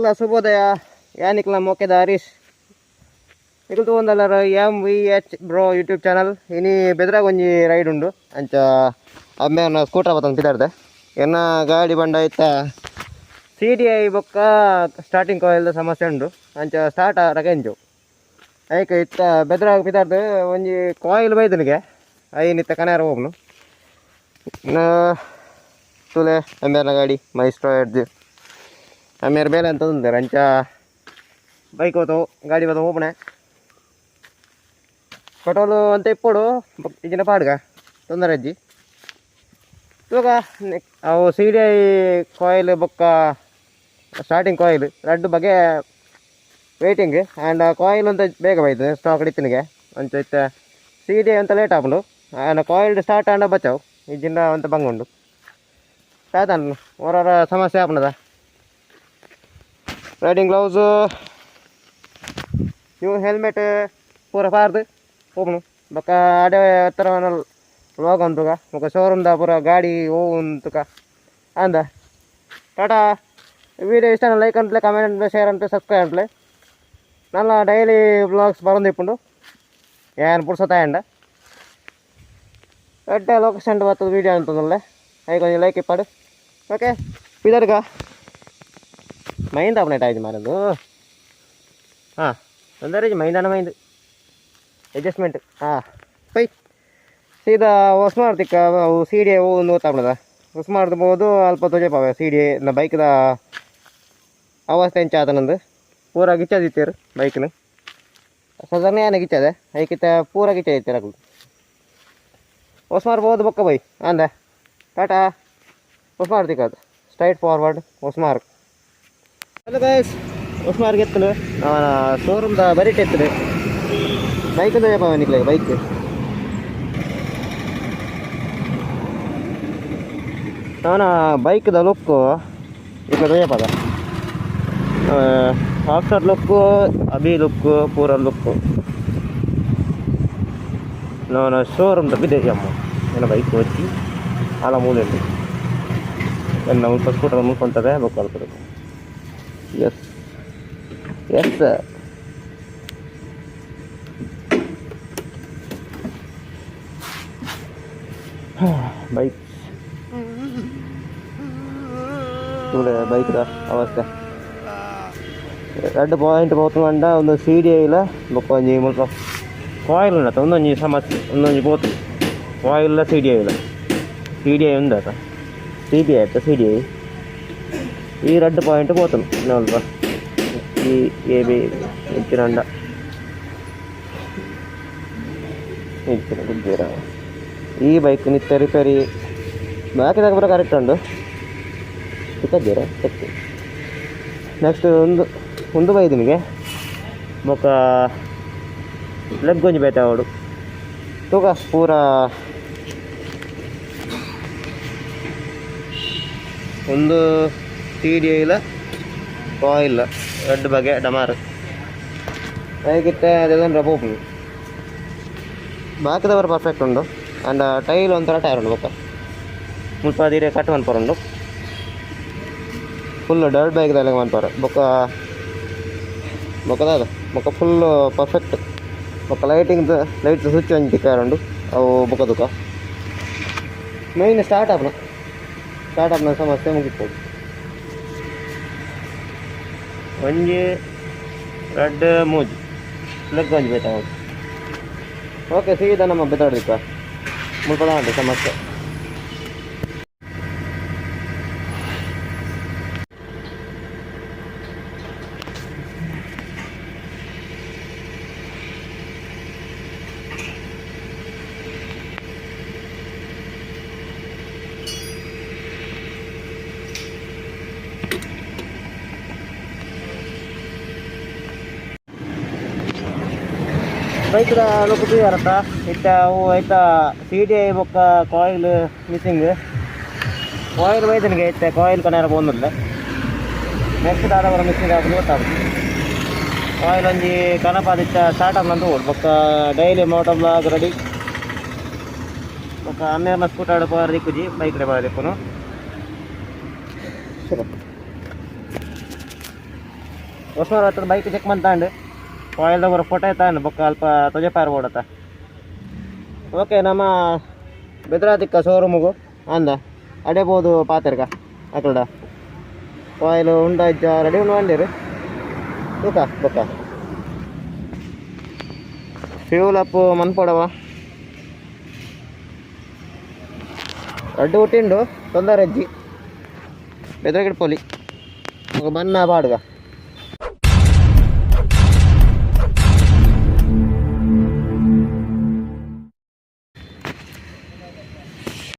ಮತ್ತೆ ಶುಭೋದಯ ಯಾನಿಕ್ಲ ಮೊಕ್ಕೆದ ಹರೀಶ್ ಇಕಲ್ತು ಒಂದಲ್ಲರ M V H bro YouTube channel ಇನಿ ಬೆದ್ರಾಗ ಒಂಜಿ ರೈಡ್ ಉಂಡು ಅಂಚ ಅಮ್ಮೆ ಸ್ಕೂಟರ್ ಬತ್ತಂದು ಪಿದಾರ್ದೆ ಎನ್ನ ಗಾಡಿ ಬಂಡ ಇತ್ತ ಸಿ ಐ ಬೊಕ್ಕ ಸ್ಟಾರ್ಟಿಂಗ್ ಕಾಯಿಲ್ದ ಸಮಸ್ಯೆ ಉಂಡು ಅಂಚ ಸ್ಟಾರ್ಟ್ ರಕೆಂಜು ಐಕ ಇತ್ತ ಬೆದ್ರಾಗ ಪಿದಾರ್ದು ಒಂಜಿ ಕಾಯಿಲ್ ಬೈದನಿಗೆ ಐನಿತ್ತ ಕನ್ಯಾರ ಹೋಗ್ನು ತುಲೆ ಅಮ್ಮೇರ್ನ ಗಾಡಿ ಮೈಸ್ಟ್ರೋ ಎಡ್ಜ್ ಅಮ್ಮೇರ್ ಬೇಲೆ ಅಂತ ತಂದರೆ ಅಂಚ ಬೈಕ್ ಹೋತವು ಗಾಡಿ ಬತ್ತ ಓಪಣೆ ಪೆಟ್ರೋಲು ಅಂತ ಇಪ್ಪೋಡು ಈಗಿನ ಪಾಡ್ಗ, ತೊಂದರೆ ಅಜ್ಜಿ. ಇವಾಗ ಅವು ಸಿ ಡಿ ಐ ಕಾಯಿಲ್ ಬೊಕ್ಕ ಸ್ಟಾರ್ಟಿಂಗ್ ಕಾಯಿಲ್ ರೆಡ್ ಬಗೆ ವೇಟಿಂಗ್ ಆ್ಯಂಡ್ ಕಾಯಿಲ್ ಅಂತ ಬೇಗ ಬೈತು ಸ್ಟಾಕ್ ಹಿಡಿತಿನಿಗೆ ಅಂಚ ಇತ್ತ ಸಿ ಡಿ ಐ ಅಂತ ಲೇಟ್ ಆಪುಂಡು ಆ್ಯಂಡ್ ಕಾಯಿಲ್ ಸ್ಟಾರ್ಟ್ ಆಂಡ ಬಚಾವು ಇಜ್ಜಿಂದ ಅಂತ ಬಂಗುಂಡು. ಕಾಯ್ತಾನು ಓರರ ಸಮಸ್ಯೆ ಆಪುಂಡದ ರೈಡಿಂಗ್ ಗ್ಲೌಸು ಇವು ಹೆಲ್ಮೆಟ್ ಪೂರ ಪಾರ್ದು ಹೋಗ್ನು. ಬೊಕ್ಕ ಅಡೆ ಹತ್ರ ಲೋಗ ಬೊಕ್ಕ ಶೋರೂಮ್ದ ಪೂರ ಗಾಡಿ ಹೋಗುಂತುಕ ಅಂದ. ಟಾಟಾ ವಿಡಿಯೋ ಇಷ್ಟ ಲೈಕ್ ಅಂತಲೇ ಕಮೆಂಟ್ ಅಂತಲೇ ಶೇರ್ ಅಂತಲೇ ಸಬ್ಸ್ಕ್ರೈಬ್ ಅಂತಲೇ ನನ್ನ ಡೈಲಿ ಬ್ಲಾಗ್ಸ್ ಬರೋದಿಪ್ಪುಂಡು. ಏನು ಪುಡ್ಸತ್ತ ಎಂಡ ಎಡ್ಡೆ ಲೊಕೇಶನ್ ಬರ್ತದೆ ವೀಡಿಯೋ ಅಂತಂದಲ್ಲೇ. ಐದು ಲೈಕ್ ಇಪ್ಪಾಡು. ಓಕೆ ಇದರ್ಗ ಮೈಂದ ಅಪ್ಡೇಟ್ ಆಯ್ತು ಮಾರದು? ಹಾಂ ಅಂದರೆ ಮೈಂದಾನ ಮೈಂದ ಅಡ್ಜಸ್ಟ್ಮೆಂಟ್ ಹಾ. ಪೈ. ಸೀದಾ ಹೊಸ್ಮಾರ್ತಿಕ್ಕ ಅವು ಸಿ ಡಿ ಒಂದು ಹೊಸ ಹೊಸ್ಮಾರ್ದು ಅಲ್ಪ ತೊಜೆಪಾವೆ ಸಿ ಡಿ ನ ಬೈಕ್ದ ಅವಸ್ಥೆ ಎಂಚ ಪೂರ ನಂದು? ಪೂರ ಗಿಚ್ಚದಿತ್ತೀರು ಬೈಕ್ನ. ಸದನೇ ಏನ ಗಿಚ್ಚದೆ ಐಕಿತ ಪೂರ ಗಿಚ್ಚದಿತ್ತೀರ ಹೊಸ ಬೋದು ಬೊಕ್ಕ ಬೈ, ಅಂದ. ಟಾಟಾ. ಹೊಸ ತಿಕ್ಕದು ಸ್ಟ್ರೈಟ್ ಫಾರ್ವರ್ಡ್ ಹೊಸ್ಮಾರ್ ಹಲೋ ಗಾಯ್ಸ್ ಹೊಸ ಮಾರ್ಗೆತ್ತನು ಶೋರೂಮ್ದ ಬರೀಟ್ ಎತ್ತನೆ ಬೈಕ್ ಅಂದ್ರೆ ನಿಕ್ಲೆ ಬೈಕ್ ನಾನು ಬೈಕ್ದ ಲುಕ್ಕು ಈಗ ಆ ಆಕ್ಸರ್ ಲುಕ್ ಅಬಿ ಲುಕ್ ಪೂರ ಲುಕ್ಕು ನಾನು ದ ಬಿದ್ದೆ ಅಮ್ಮ ನನ್ನ ಬೈಕ್ ಹಚ್ಚಿ ಆಲ ಮೂಲೆಯಲ್ಲಿ. ಎಲ್ಲ ಮುಲ್ಪ ಸ್ಕೂಟರ್ ಮುಳ್ಕೊಂತದೆ ಬುಕ್ ಅಲ್ಕೊಬೇಕು yes yes sir baik ഇവിടെ ബൈക്ക് അവസ്ഥ രണ്ട് പോയിന്റ് പോത്തുന്നുണ്ട് ഒന്ന് സി ഡി ഐയിൽ മുപ്പത് അഞ്ച് മുപ്പം കോയിലുണ്ട് ഒന്ന് അഞ്ച് സമസ് ഒന്ന് അഞ്ച് പോത്ത് കോയിലില്ല സി ഡി ഐയിൽ സി ഡി ഐ ഉണ്ട് C B I C D I ఈ రెండు పాయింట్ పోతుంది నల్వ ఈ ఏబి ఇచ్చినండ ఇచ్చిన గుడ్డీరా ಈ ಬೈಕ್ ನಿತ್ಯ ರಿಪೇರಿ ಬಾಕಿದಾಗ ಬರೋ ಕರೆಕ್ಟ್ ಉಂಡು ಸಿಕ್ಕದ್ದೀರಾ ಸಿಕ್ತಿ ನೆಕ್ಸ್ಟ್ ಒಂದು ಒಂದು ಬೈದು ನಿಮಗೆ ಮೊಕ್ಕ ಲೆಗ್ ಗೊಂಜಿ ಬೇತ ಅವಡು ತೂಕ ಪೂರ ಒಂದು ಡಿ ಇಲ್ಲ ಕಾಯಿಲ್ ಎರಡು ಬಗೆ ಡಮಾರು ಹೇಗಿತ್ತೆ ಅದೊಂದು ರಬೋಪು ಬಾಕಿದವರು ಪರ್ಫೆಕ್ಟ್ ಉಂಡು ಆ್ಯಂಡ್ ಟೈಲ್ ಒಂಥರ ಟೈರ್ ಉಂಡು ಬೊಕ್ಕ ಮುಲ್ಪ ದೀರೆ ಕಟ್ ಮನ್ಪರುಂಡು ಫುಲ್ ಡರ್ಟ್ ಬೈಕ್ದಲ್ಲ ಮನ್ಪರ್ ಬೊಕ್ಕ ಬೊಕ್ಕದ ಬೊಕ್ಕ ಫುಲ್ ಪರ್ಫೆಕ್ಟ್ ಬೊಕ್ಕ ಲೈಟಿಂಗ್ ಲೈಟ್ ಸ್ವಿಚ್ ಒಂಜಿ ಉಂಡು ಅವು ಬೊಕ್ಕದುಕ ಮೈನ್ ಸ್ಟಾರ್ಟ್ ಆಪ್ನ ಸ್ಟಾರ್ಟ್ ಆಪ್ನ ಸಮಸ್ಯೆ ಮುಗಿಬೋದು ಒಂಜಿ ರೆಡ್ ಮೂಜ್. ಲೆಗ್ ಒಂಜಿ ಬೇಕಾ ಓಕೆ ಸೀದಾ ನಮ್ಮ ಮುಲ್ಪಡ ಉಂಟು ಸಮಸ್ಯೆ. ಬೈಕ್ದ ಲುಕ್ ಬೀರತ್ತ ಇತ್ತ ಅವು ಐತ ಸಿ ಡಿ ಐ ಬೊಕ್ಕ ಕಾಯಿಲ್ ಮಿಸ್ಸಿಂಗ್ ಕಾಯಿಲ್ ಬೈದನಿಗೆ ಐತೆ ಕಾಯಿಲ್ ಕನಾರ ಬಂದಿಲ್ಲ ನೆಕ್ಸ್ಟ್ ದಾದ ಬರೋ ಮಿಸ್ಸಿಂಗ್ ಆಗೋದು ಗೊತ್ತಾಗುತ್ತೆ ಕಾಯಿಲ್ ಒಂಜಿ ಕನಪಾದಿತ್ತ ಸ್ಟಾರ್ಟ್ ಆಗ್ಲಂತ ಓಡ್ ಬೊಕ್ಕ ಡೈಲಿ ಮೋಟರ್ ಬ್ಲಾಗ್ ರೆಡಿ ಬೊಕ್ಕ ಹನ್ನೆರಡು ಸ್ಕೂಟರ್ ಪವರ್ ದಿಕ್ಕುಜಿ ಬೈಕ್ ಬರ ದಿಕ್ಕುನು ಹೊಸ ಹತ್ರ ಬೈಕ್ ಚೆಕ್ ಮಂತಾಂಡು ಮೊಬೈಲ್ದಾಗ ಫೋಟೋ ಆಯ್ತಾ? ಬಕ್ಕ ಅಲ್ಪ ತೊಜೆ ಪಾರ್ ಓಡತ ಓಕೆ ನಮ್ಮ ಬೆದ್ರಾತಿಕ್ಕ ಶೋರೂಮ್ಗು ಅಂದ. ಅಡೆಬೋದು ಪಾತೆರ್ಗ ಅಕಲ್ಡ ಆಯಿಲ್ ಉಂಡ ಇಜ್ಜ ರೆಡಿ ಉಂಡು ಅಂದಿರಿ ತೂಕ ಬೊಕ್ಕ? ಫ್ಯೂಲ್ ಅಪ್ಪು ಮನ್ಪೊಡವ ಅಡ್ಡೆ ಹುಟ್ಟಿಂಡು ತೊಂದರೆ ಅಜ್ಜಿ. ಬೆದ್ರಗಿಡ್ಪೋಲಿ ಬನ್ನ ಬಾಡ್ಗ.